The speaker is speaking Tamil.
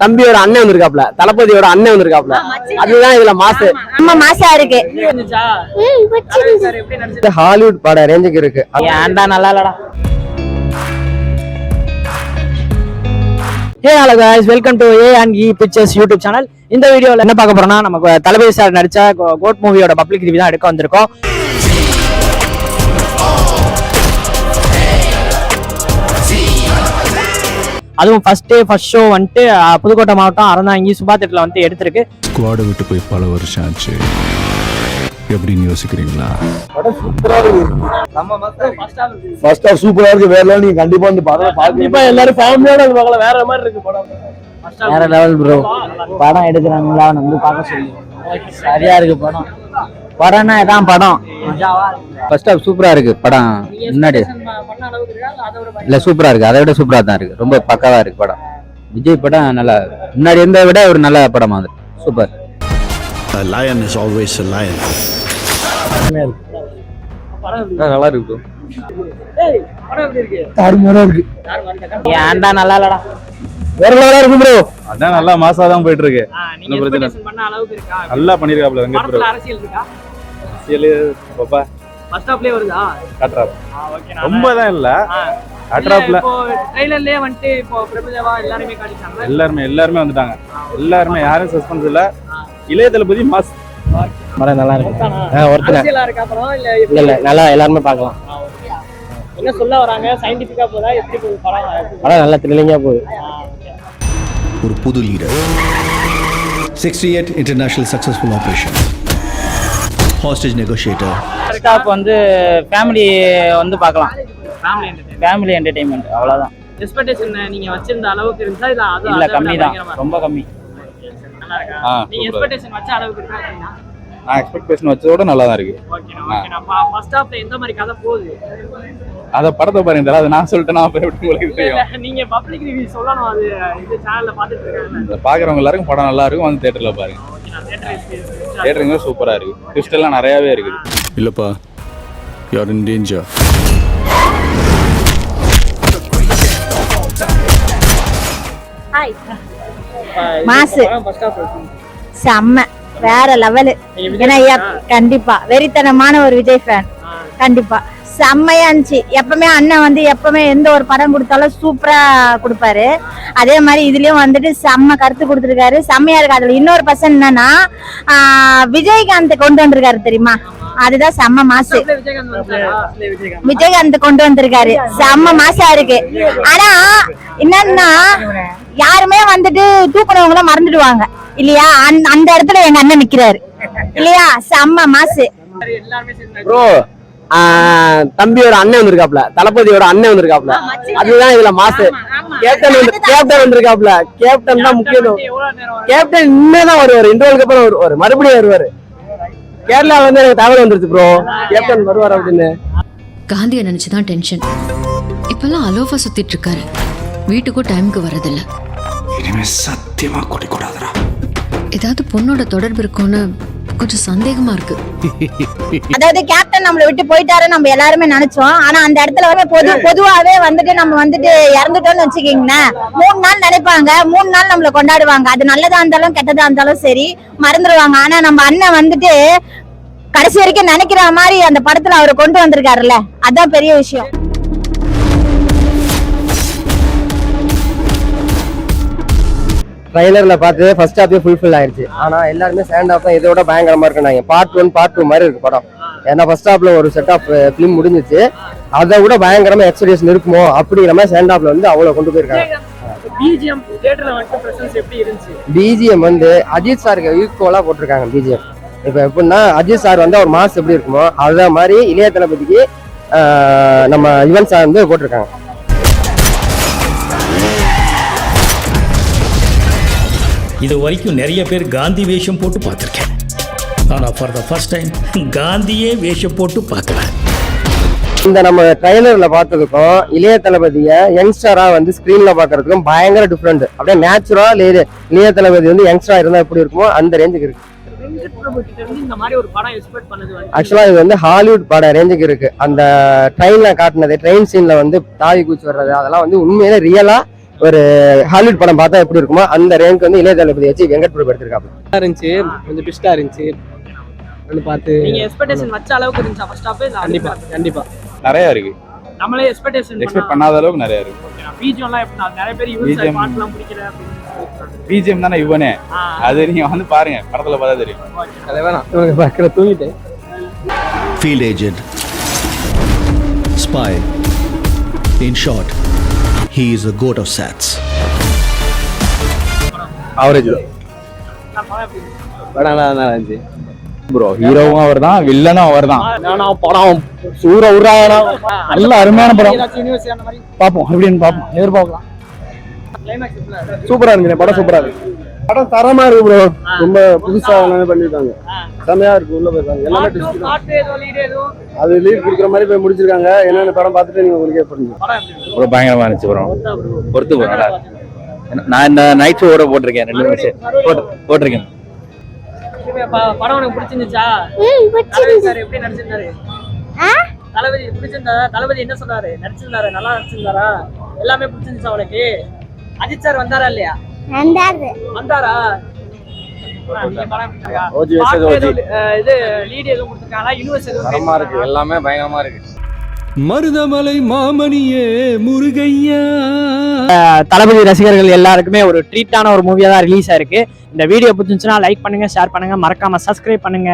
தம்பியோட அண்ணன் வந்திருக்காப்ல. தளபதியோட அண்ணன் வந்திருக்காப்ல. அதுதான் இதுல மாசு. நம்ம மாசா இருக்கு. ஹாலிவுட் பட ரேஞ்சுக்கு இருக்கு. ஏன்டா நல்லா இல்லடா hey hello guys. Welcome to A and E pictures YouTube channel இந்த வீடியோவில் என்ன பார்க்க போறோம்னா நமக்கு தளபதி சார் நடிச்ச கோட் மூவியோட பப்ளிக் ரிவ்யூ தான் எடுக்க வந்திருக்கோம். அதுவும் ஃபர்ஸ்ட் டே ஃபர்ஸ்ட் ஷோ வந்துட்டு புதுக்கோட்டை மாவட்டம் அறந்தாங்கி சுபா தேட்டரில் வந்து எடுத்திருக்கு. ஸ்குவாடை விட்டு போய் பல வருஷம் ஆச்சு. எப்படின்னு யோசிக்கிறீங்களா? ஃபர்ஸ்ட் ஆஃப் சூப்பரா இருக்கு. வேற level. நீங்க கண்டிப்பா வந்து படம் கண்டிப்பா எல்லாரும் ஃபேமிலியோட பார்க்கலாம் வேற மாதிரி இருக்கு படம். வேற லெவல் ப்ரோ படம் எடுக்கிறாங்களா? வந்து பார்க்க சொல்லி சரியா இருக்கு படம். படம்னா இதான் படம். ஃபர்ஸ்ட் ஹாஃப் சூப்பரா இருக்கு படம். முன்னாடி. இல்ல சூப்பரா இருக்கு. அதை விட சூப்பரா தான் இருக்கு. ரொம்ப பக்காவா இருக்கு படம். விஜய் படம் நல்லா முன்னாடி இருந்ததை விட ஒரு நல்ல படமா அது. Super is always a lion. நல்லா இருக்கு தாறுமாறா இருக்கு. ஏன்டா நல்லா இல்லடா வேற லெவலா இருக்கு ப்ரோ அதான் நல்லா மாசா தான் போயிட்டு இருக்கு. நல்லா பண்ணிருக்காப்ல அரசியல் பாப்பா. ஃபர்ஸ்ட் ஹாஃப்லயே வருதா? ஓகே ரொம்ப தான் இல்ல. காட்டுறாப்ல இப்போ ட்ரைலர்லயே வந்துட்டு இப்போ பிரபுதேவா எல்லாருமே காட்டிட்டாங்க எல்லாருமே எல்லாருமே வந்துட்டாங்க. எல்லாருமே யாரும் சஸ்பென்ஸ் இல்ல. இளைய தளபதி மாஸ் படம் நல்லா இருக்கு. ஒருத்தர். இல்ல இல்ல நல்லா எல்லாருமே பார்க்கலாம். என்ன சொல்ல வராங்க? சயின்டிபிக்கா போதா? எப்படி போகுது படம்? படம் நல்லா த்ரில்லிங்கா போகுது. ஒரு புது leader sixty eight international successful operation hostage negotiator stop வந்து ஃபேமிலி வந்து பார்க்கலாம். ஃபேமிலி ஃபேமிலி என்டர்டெயின்மெண்ட் அவ்வளவுதான். எக்ஸ்பெக்டேஷன் நீங்க வச்சிருந்த அளவுக்கு இருந்தா இல்ல அது இல்ல அதை விட கம்மி தான். பயங்கரமா ரொம்ப கம்மி. நல்லா இருக்கா? ஆ, நீங்க super. எக்ஸ்பெக்டேஷன் வச்ச அளவுக்கு இருக்கா? அப்படின்னா நான் எக்ஸ்பெக்டேஷன் வச்சதோட நல்லா தான் இருக்கு ஓகேண்ணா ஓகேண்ணா ஃபர்ஸ்ட் ஹாஃப்ல எந்த மாதிரி கதை போகுது? அத படத்தை பாருங்க தல, அது நான் சொல்லிட்டேனா அப்புறம் எப்படி உங்களுக்கு தெரியும்? நீங்க பப்ளிக் ரிவ்யூ சொல்லணும் அது இது சேனல்ல பாத்துட்டு இருக்காங்க. இந்த பாக்குறவங்க எல்லாருக்கும் படம் நல்லா இருக்கும் வந்து தியேட்டர்ல பாருங்க. ஓகேண்ணா தேட்டர் எக்ஸ்பீரியன்ஸ் தியேட்டருங்க சூப்பரா இருக்கு. ட்விஸ்ட் எல்லாம் நிறையவே இருக்குது. இல்லப்பா யார் இன் டேஞ்சர் ஹாய் மாசு செம்ம. வேற லெவலு ஏன்னா கண்டிப்பா. வெறித்தனமான ஒரு விஜய் ஃபேன் கண்டிப்பா. செம்மையா இருந்துச்சு. எப்பவுமே அண்ணன் வந்து எப்பவுமே எந்த ஒரு படம் கொடுத்தாலும் சூப்பரா கொடுப்பாரு. அதே மாதிரி இதுலயும் வந்துட்டு செம்ம கருத்து கொடுத்துருக்காரு. செம்மையா இருக்கு அதுல இன்னொரு பர்சன் என்னன்னா ஆஹ், விஜயகாந்த் கொண்டு வந்திருக்காரு தெரியுமா? அதுதான் செம்ம மாசு. விஜயகாந்த் கொண்டு வந்திருக்காரு. செம்ம மாசா இருக்கு. ஆனா என்னன்னா யாருமே வந்துட்டு தூக்குனவங்கள மறந்துடுவாங்க. இல்லையா? அந்த- அந்த இடத்துல எங்க அண்ணன் நிக்கிறாரு. இல்லையா? செம்ம மாசு. தம்பியோட அண்ணன் வந்திருக்காப்ல தளபதியோட அண்ணன் வந்திருக்காப்ல அதுதான் இதுல மாசு. கேப்டன் வந்து கேப்டன் வந்திருக்காப்ல கேப்டன் தான் நேரம் கேப்டன் இனிமேதான் வருவாரு. இன்டர்வலுக்கு அப்புறம் வருவாரு மறுபடியும் வருவாரு. கேரளா வந்து எனக்கு தகவல் வந்துருச்சு ப்ரோ கேப்டன் வருவார் அப்படின்னு. காந்தியை நினைச்சு தான் டென்ஷன் இப்பெல்லாம் அலோஃபா சுத்திட்டு இருக்காரு. வீட்டுக்கும் டைமுக்கு வர்றதில்ல. இனிமே சத்தியமா கொடி கூடாதுடா ஏதாவது பொண்ணோட தொடர்பு இருக்கும்னு கொஞ்சம் சந்தேகமா இருக்கு. அதாவது கேப்டன் நம்மளை விட்டு போயிட்டாரு நம்ம எல்லாருமே நினைச்சோம். ஆனா அந்த இடத்துல வந்து பொது பொதுவாவே வந்துட்டு நம்ம வந்துட்டு இறந்துட்டோம்னு வச்சுக்கீங்களேன். மூணு நாள் நினைப்பாங்க. மூணு நாள் நம்மள கொண்டாடுவாங்க. அது நல்லதா இருந்தாலும் கெட்டதா இருந்தாலும் சரி மறந்துடுவாங்க ஆனா நம்ம அண்ணன் வந்துட்டு கடைசி வரைக்கும் நினைக்கிற மாதிரி அந்த படத்துல அவரை கொண்டு வந்திருக்காருல்ல. அதான் பெரிய விஷயம். ட்ரைலர்ல பார்த்து ஃபர்ஸ்ட் ஹாஃபே ஃபுல்ஃபில் ஆயிருச்சு. ஆனா எல்லாருமே செகண்ட் ஹாஃப் தான். இதோட பயங்கரமா இருக்குனாங்க பார்ட் ஒன் பார்ட் டூ மாதிரி இருக்கு படம். ஏன்னா ஃபர்ஸ்ட் ஹாஃப்ல ஒரு செட் ஆஃப் ஃபிலிம் முடிஞ்சிச்சு. அதை விட பயங்கரமா எக்ஸ்பெக்டேஷன் இருக்குமோ அப்படிங்கிற மாதிரி செகண்ட் ஹாஃப்ல வந்து அவ்வளவு கொண்டு போயிருக்காங்க. பிஜிஎம் வந்து அஜித் சாருக்கு ஈக்குவலா போட்டிருக்காங்க பிஜிஎம் இப்போ எப்படின்னா அஜித் சார் வந்து ஒரு மாஸ் எப்படி இருக்குமோ அதே மாதிரி இளைய தளபதிக்கு நம்ம யுவன் சார் வந்து போட்டிருக்காங்க. இது வரைக்கும் நிறைய பேர் காந்தி வேஷம் போட்டு பார்த்துருக்கேன். ஆனால் ஃபார் த ஃபர்ஸ்ட் டைம் காந்தியே வேஷம் போட்டு பார்க்குறேன் இந்த நம்ம ட்ரைலர்ல பார்த்ததுக்கும் இளைய தளபதிய யங்ஸ்டரா வந்து ஸ்கிரீன்ல பாக்குறதுக்கும் பயங்கர டிஃப்ரெண்ட் அப்படியே நேச்சுரா இளைய தளபதி வந்து யங்ஸ்டரா இருந்தா எப்படி இருக்குமோ அந்த ரேஞ்சுக்கு இருக்கு. வெங்கட் பிரபு கிட்ட இருந்து இந்த மாதிரி ஒரு படம் எக்ஸ்பெக்ட் பண்ணது வந்து ஆக்சுவலா இது வந்து ஹாலிவுட் பட ரேஞ்சுக்கு இருக்கு. அந்த ட்ரெயின்ல காட்டினது ட்ரெயின் சீன்ல வந்து தாவி கூச்சி வர்றது அதெல்லாம் வந்து உண்மையிலே ரியலா ஒரு ஹாலிவுட் படம் பார்த்தா எப்படி இருக்குமோ அந்த ரேங்க் வந்து இளைய தளபதி வச்சு வெங்கட் பிரபு எடுத்திருக்காங்க இருந்துச்சு. கொஞ்சம் பிஸ்டா இருந்துச்சு. வந்து பார்த்து நீங்க எக்ஸ்பெக்டேஷன் வச்ச அளவுக்கு இருந்துச்சா? ஃபர்ஸ்ட் ஹாஃப் கண்டிப்பா கண்டிப்பா. நிறைய இருக்கு. நம்மளே எக்ஸ்பெக்டேஷன் எக்ஸ்பெக்ட் பண்ணாத அளவுக்கு நிறைய இருக்கு. பிஜிஎம்லாம் எப்படி நான் நிறைய பேர் யூஸ். பாட்டுலாம் பிடிக்கல பிஜிஎம் தானே இவனே? அது நீங்க வந்து பாருங்க படத்துல பார்த்தா தெரியும். அதை வேணாம். இவங்க பார்க்கல தூங்கிட்டு field agent spy in short he is a GOAT of SATS average படம் இருந்துச்சு? நல்லா இருந்துச்சு ப்ரோ ஹீரோவும் அவர் தான் வில்லனும் அவர் தான் படம். சூற உருவாயனா நல்ல அருமையான படம். பார்ப்போம் எப்படின்னு பார்ப்போம். எதிர்பார்க்கலாம். சூப்பரா இருக்கு படம் சூப்பரா இருக்கு படம் தரமா இருக்கு ப்ரோ ரொம்ப புதுசா எல்லாமே பண்ணிருக்காங்க. செமையா இருக்கு உள்ள போயிருக்காங்க எல்லாமே அது லீட் கொடுக்குற மாதிரி போய் முடிச்சிருக்காங்க. என்னென்ன படம் பார்த்துட்டு நீங்க உங்களுக்கே பண்ணுங்க? ரொம்ப பயங்கரமா இருந்துச்சு ப்ரோ பொறுத்து போ, நல்லா இருக்கு. நான் இந்த நைட் ஷோ கூட போட்டிருக்கேன் ரெண்டு நிமிஷம் போட்டு போட்டிருக்கேன். படம் உனக்கு பிடிச்சிருந்துச்சா? எப்படி நடிச்சிருந்தாரு? தளபதி பிடிச்சிருந்தா தளபதி என்ன சொன்னாரு? நடிச்சிருந்தாரு நல்லா நடிச்சிருந்தாரா? எல்லாமே பிடிச்சிருந்துச்சா உனக்கு? அஜித் சார் வந்தாரா இல்லையா? தரமா இருக்கு எல்லாமே பயங்கரமா இருக்கு. மருதமலை மாமணியே முருகையா. தளபதி ரசிகர்கள் எல்லாருக்குமே ஒரு ட்ரீட்டான ஒரு மூவியா தான் ரிலீஸ் ஆயிருக்கு. இந்த வீடியோ பிடிச்சிருந்துச்சுன்னா லைக் பண்ணுங்க ஷேர் பண்ணுங்க. மறக்காம சப்ஸ்கிரைப் பண்ணுங்க.